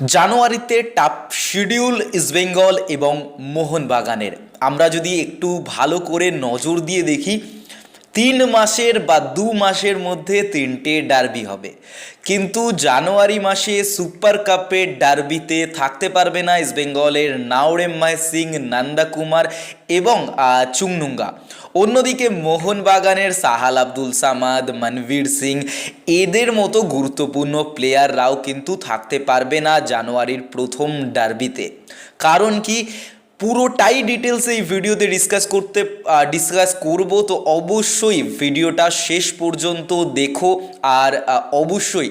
জানুয়ারিতে টাপ শিডিউল ইস্টবেঙ্গল এবং মোহনবাগানের। আমরা যদি একটু ভালো করে নজর দিয়ে দেখি তিন মাসের বা দু মাসের মধ্যে তিনটে ডার্বি হবে। কিন্তু জানুয়ারি মাসে সুপার কাপের ডার্বিতে থাকতে পারবে না ইস্টবেঙ্গলের নাওরেম্মাই সিং, নান্দা কুমার এবং চুংনুঙ্গা। অন্যদিকে মোহনবাগানের সাহাল আব্দুল সামাদ, মনবীর সিং এদের মতো গুরুত্বপূর্ণ প্লেয়াররাও কিন্তু থাকতে পারবে না জানুয়ারির প্রথম ডার্বিতে। কারণ কি? পুরোটাই ডিটেলস এই ভিডিওতে ডিসকাস করতে ডিসকাস করব। তো অবশ্যই ভিডিওটা শেষ পর্যন্ত দেখো। আর অবশ্যই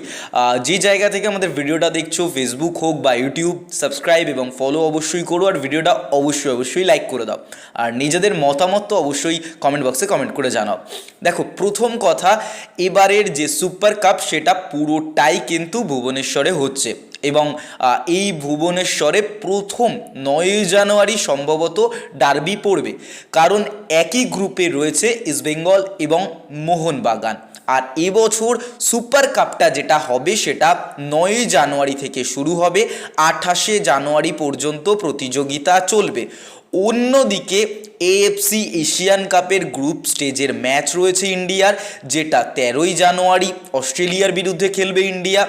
যে জায়গা থেকে আমাদের ভিডিওটা দেখছ ফেসবুক হোক বা ইউটিউব সাবস্ক্রাইব এবং ফলো অবশ্যই করো। আর ভিডিওটা অবশ্যই অবশ্যই লাইক করে দাও। আর নিজেদের মতামত তো অবশ্যই কমেন্ট বক্সে কমেন্ট করে জানাও। দেখো, প্রথম কথা, এবারের যে সুপার কাপ সেটা পুরোটাই কিন্তু ভুবনেশ্বরে হচ্ছে। এবং এই ভুবনেশ্বরে প্রথম নয় জানুয়ারি সম্ভবত ডার্বি পড়বে। কারণ একই গ্রুপে রয়েছে ইস্টবেঙ্গল এবং মোহনবাগান। আর এবছর সুপার কাপটা যেটা হবে সেটা নয় জানুয়ারি থেকে শুরু হবে। আঠাশে জানুয়ারি পর্যন্ত প্রতিযোগিতা চলবে। অন্যদিকে এএফসি এশিয়ান কাপের গ্রুপ স্টেজের ম্যাচ রয়েছে ইন্ডিয়ার, যেটা তেরোই জানুয়ারি অস্ট্রেলিয়ার বিরুদ্ধে খেলবে ইন্ডিয়া।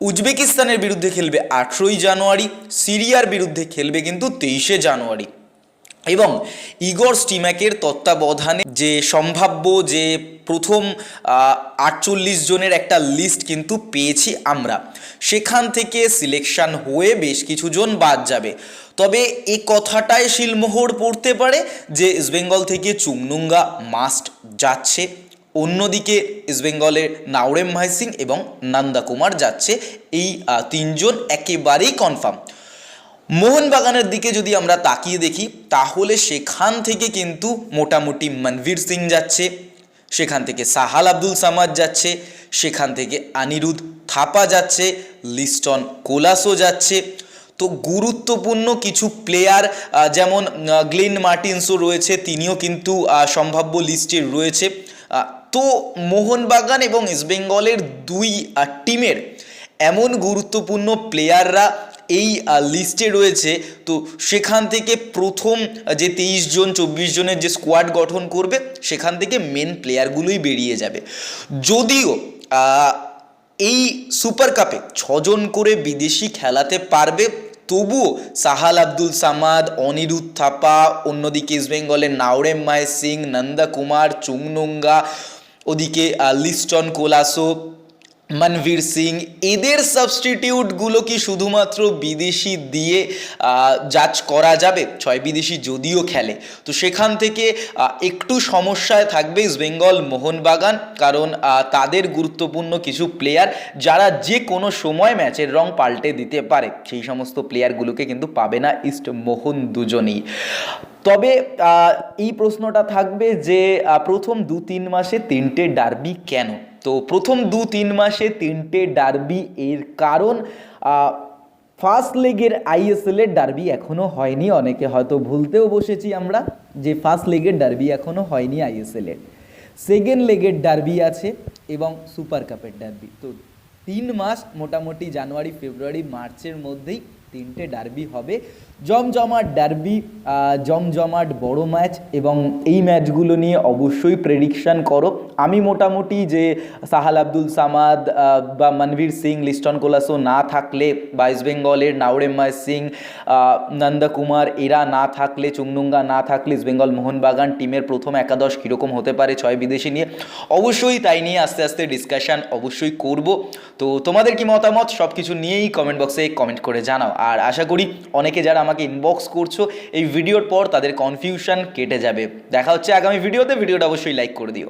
উজবেকিস্তানের বিরুদ্ধে খেলবে আঠেরোই জানুয়ারি, সিরিয়ার বিরুদ্ধে খেলবে কিন্তু তেইশে জানুয়ারি। এবং ইগর স্টিম্যাকের তত্ত্বাবধানে যে সম্ভাব্য যে প্রথম আটচল্লিশ জনের একটা লিস্ট কিন্তু পেয়েছি আমরা। সেখান থেকে সিলেকশন হয়ে বেশ কিছু জন বাদ যাবে। তবে এ কথাটাই শিলমোহর পড়তে পারে যে ইস্টবেঙ্গল থেকে চুংনুঙ্গা মাস্ট যাচ্ছে। অন্যদিকে ইস্টবেঙ্গলের নাওরেম ভাই সিং এবং নন্দা কুমার যাচ্ছে। এই তিনজন একেবারেই কনফার্ম মোহনবাগানের দিকে যদি আমরা তাকিয়ে দেখি, তাহলে সেখান থেকে কিন্তু মোটামুটি মনভীর সিং যাচ্ছে, সেখান থেকে সাহাল আব্দুল সামাদ যাচ্ছে, সেখান থেকে আনিরুদ্ধ থাপা যাচ্ছে, লিস্টন কোলাসও যাচ্ছে। তো গুরুত্বপূর্ণ কিছু প্লেয়ার যেমন গ্লেন মার্টিন্সও রয়েছে, তিনিও কিন্তু সম্ভাব্য লিস্টে রয়েছে। তো মোহনবাগান এবং ইস্টবেঙ্গলের দুই টিমের এমন গুরুত্বপূর্ণ প্লেয়াররা এই লিস্টে রয়েছে। তো সেখান থেকে প্রথম যে তেইশ জন, চব্বিশ জনের যে স্কোয়াড গঠন করবে, সেখান থেকে মেন প্লেয়ারগুলোই বেরিয়ে যাবে। যদিও এই সুপার কাপে ছজন করে বিদেশি খেলাতে পারবে, তবুও সাহাল আব্দুল সামাদ, অনিরুদ্ধ থাপা, অন্যদিকে ইস্টবেঙ্গলের নাওরেম মায় সিং, নন্দা কুমার, চুংনুঙ্গা ওদিকে লিস্টন, কোলাসো, মনভীর সিং, এদের সাবস্টিটিউটগুলো কি শুধুমাত্র বিদেশি দিয়ে জাজ করা যাবে? ছয় বিদেশি যদিও খেলে। তো সেখান থেকে একটু সমস্যায় থাকবে ইস্টবেঙ্গল মোহনবাগান, কারণ তাদের গুরুত্বপূর্ণ কিছু প্লেয়ার যারা যে কোনো সময় ম্যাচের রং পাল্টে দিতে পারে। সেই সমস্ত প্লেয়ারগুলোকে কিন্তু পাবে না ইস্ট মোহন দুজনেই। তবে এই প্রশ্নটা থাকবে যে প্রথম দু তিন মাসে তিনটে ডার্বি কেন? তো প্রথম দু তিন মাসে তিনটে ডার্বি এর কারণ ফার্স্ট লেগের আইএসএলের ডার্বি এখনও হয়নি। অনেকে হয়তো ভুলতেও বসেছি আমরা যে ফার্স্ট লেগের ডার্বি এখনও হয়নি আইএসএল এর। সেকেন্ড লেগের ডার্বি আছে এবং সুপার কাপের ডার্বি। তো তিন মাস মোটামুটি জানুয়ারি, ফেব্রুয়ারি, মার্চের মধ্যেই তিনটে ডার্বি হবে। জমজমাট ডার্বি জমজমাট বড় ম্যাচ এবং এই ম্যাচগুলো নিয়ে অবশ্যই প্রেডিকশন করো। আমি মোটামুটি যে সাহাল আব্দুল সামাদ বা মনভীর সিং লিস্টন কোলাসো না থাকলে বা ইস্ট বেঙ্গলের নাওরেম্মায় সিং আহ, নন্দা কুমার এরা না থাকলে চুংনুঙ্গা না থাকলে ইস্ট বেঙ্গল মোহনবাগান টিমের প্রথম একাদশ কীরকম হতে পারে ছয় বিদেশি নিয়ে অবশ্যই তাই নিয়ে আস্তে আস্তে ডিসকাশন অবশ্যই করব। তো তোমাদের কি মতামত? সব কিছু নিয়েই কমেন্ট বক্সে কমেন্ট করে জানাও। আর আশা করি অনেকে যারা আমাকে ইনবক্স করছ, এই ভিডিওর পর তাদের কনফিউশন কেটে যাবে। দেখা হচ্ছে আগামী ভিডিওতে, ভিডিওটা অবশ্যই লাইক করে দিও।